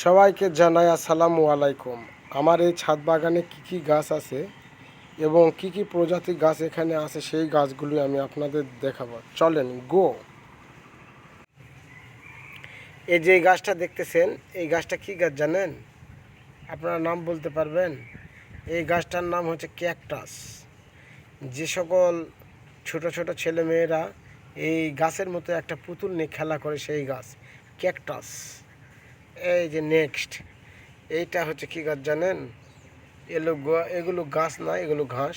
সবাইকে জানাই আসসালামু আলাইকুম। আমার এই ছাদ বাগানে কি কি গাছ আছে এবং কি কি প্রজাতির গাছ এখানে আছে সেই গাছগুলি আমি আপনাদের দেখাবো। চলেন গো এই যে গাছটা দেখতেছেন, এই গাছটা কি গাছ জানেন? আপনারা নাম বলতে পারবেন। এই গাছটার নাম হচ্ছে ক্যাকটাস। যে সকল ছোট ছোট ছেলে মেয়েরা এই গাছের মতো একটা পুতুল নিয়ে খেলা করে সেই গাছ, ক্যাকটাস। এই যে নেক্সট এইটা হচ্ছে কি গাছ জানেন? এগুলো এগুলো গাছ না, এগুলো ঘাস।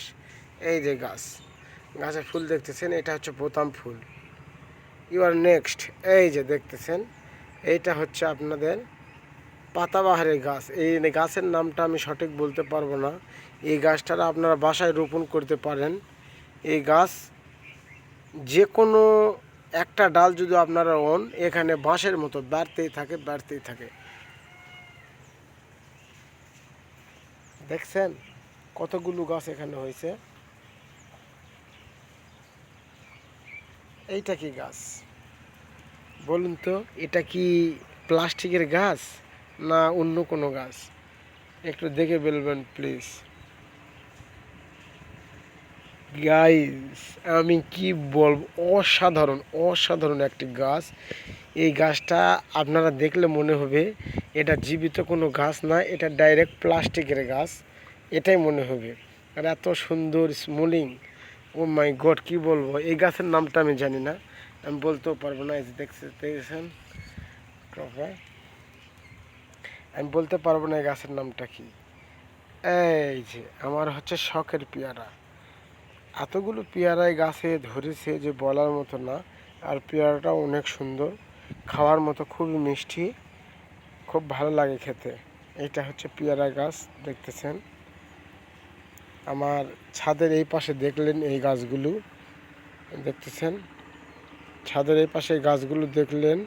এই যে গাছ গাছের ফুল দেখতেছেন, এটা হচ্ছে বোতাম ফুল। ইউ আর নেক্সট এই যে দেখতেছেন, এইটা হচ্ছে আপনাদের পাতাবাহারের গাছ। এই গাছের নামটা আমি সঠিক বলতে পারব না। এই গাছটারা আপনারা বাসায় রোপণ করতে পারেন। এই গাছ যে কোনো একটা ডাল যদি আপনারা ওন এখানে বাঁশের মতো বাড়তেই থাকে বাড়তেই থাকে। দেখছেন কতগুলো গাছ এখানে হয়েছে? এইটা কি গাছ? বলুন তো, এটা কি প্লাস্টিকের গাছ না অন্য কোনো গাছ? একটু দেখে বলবেন, প্লিজ। গাইস আমি কি বলব? অসাধারণ অসাধারণ একটি গাছ। এই গাছটা আপনারা দেখলে মনে হবে, এটা জীবিত কোনো গাছ না, এটা ডাইরেক্ট প্লাস্টিকের গাছ। এটাই মনে হবে। আর এত সুন্দর স্মুলিং ও মাই গড কি বলব? এই গাছের নামটা আমি জানি না। আমি বলতেও পারব না, এই যে দেখছে দেখেছেন? আমি বলতে পারব না এই গাছের নামটা কি। এই যে, আমার হচ্ছে শখের পেয়ারা। এতগুলো পেয়ারাই গাছে ধরেছে যে বলার মতো না, আর পেয়ারাটা অনেক সুন্দর, খাওয়ার মতো খুবই মিষ্টি, খুব ভালো লাগে খেতে। এটা হচ্ছে পেয়ারা গাছ, দেখতেছেন? আমার ছাদের এই পাশে দেখলেন এই গাছগুলো, দেখতেছেন? ছাদের এই পাশে গাছগুলো দেখলেন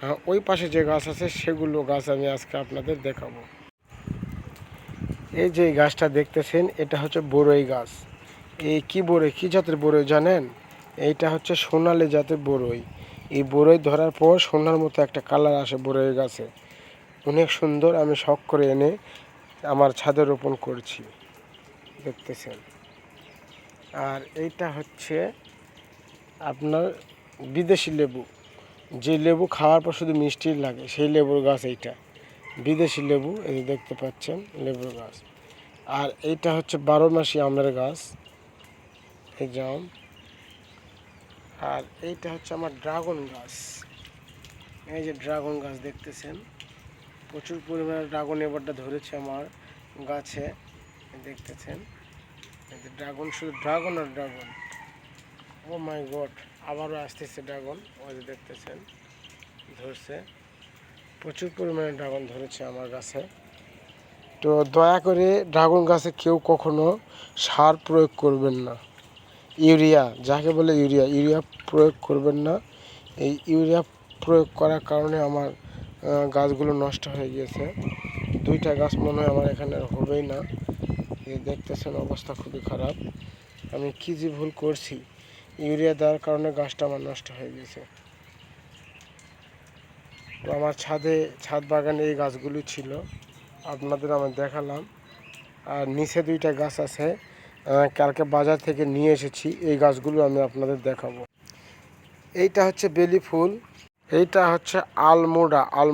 হ্যাঁ ওই পাশে যে গাছ আছে সেগুলো গাছ আমি আজকে আপনাদের দেখাবো। এই যে গাছটা দেখতেছেন, এটা হচ্ছে বড়ই গাছ। এই কি বড়ই? কি জাতের বড়ই জানেন? এইটা হচ্ছে সোনালি জাতের বড়ই। এই বড়ই ধরার পর সোনার মতো একটা কালার আসে বড়ই গাছে। অনেক সুন্দর, আমি শখ করে এনে আমার ছাদে রোপণ করছি। দেখতেছেন? আর এইটা হচ্ছে আপনার বিদেশি লেবু। যে লেবু খাওয়ার পর শুধু মিষ্টি লাগে, সেই লেবুর গাছ এইটা। বিদেশি লেবু, এই দেখতে পাচ্ছেন লেবুর গাছ। আর এইটা হচ্ছে বারো মাসি আমের গাছ। জাম আর এইটা হচ্ছে আমার ড্রাগন গাছ। এই যে ড্রাগন গাছ দেখতেছেন। প্রচুর পরিমাণে ড্রাগন এবারটা ধরেছে আমার গাছে। দেখতেছেন? ড্রাগন, শুধু ড্রাগন আর ড্রাগন। ও মাই গড আবারও আসতেছে ড্রাগন। ওই যে দেখতেছেন? ধরছে। প্রচুর পরিমাণে ড্রাগন ধরেছে আমার গাছে। তো দয়া করে ড্রাগন গাছে কেউ কখনো সার প্রয়োগ করবেন না। ইউরিয়া, যাকে বলে ইউরিয়া ইউরিয়া প্রয়োগ করবেন না। এই ইউরিয়া প্রয়োগ করার কারণে আমার গাছগুলো নষ্ট হয়ে গিয়েছে। দুইটা গাছ মনে হয় আমার এখানে হবেই না। দেখতেছেন অবস্থা খুবই খারাপ। আমি কী যে ভুল করছি? ইউরিয়া দেওয়ার কারণে গাছটা আমার নষ্ট হয়ে গেছে তো আমার ছাদে, ছাদ বাগানে এই গাছগুলি ছিল। আপনাদের আমি দেখালাম। আর নিচে দুইটা গাছ আছে। কালকে বাজার থেকে নিয়ে এসেছি। এই গাছগুলো আমি আপনাদের দেখাবো। এইটা হচ্ছে বেলি ফুল। এইটা হচ্ছে আলমোডা। আল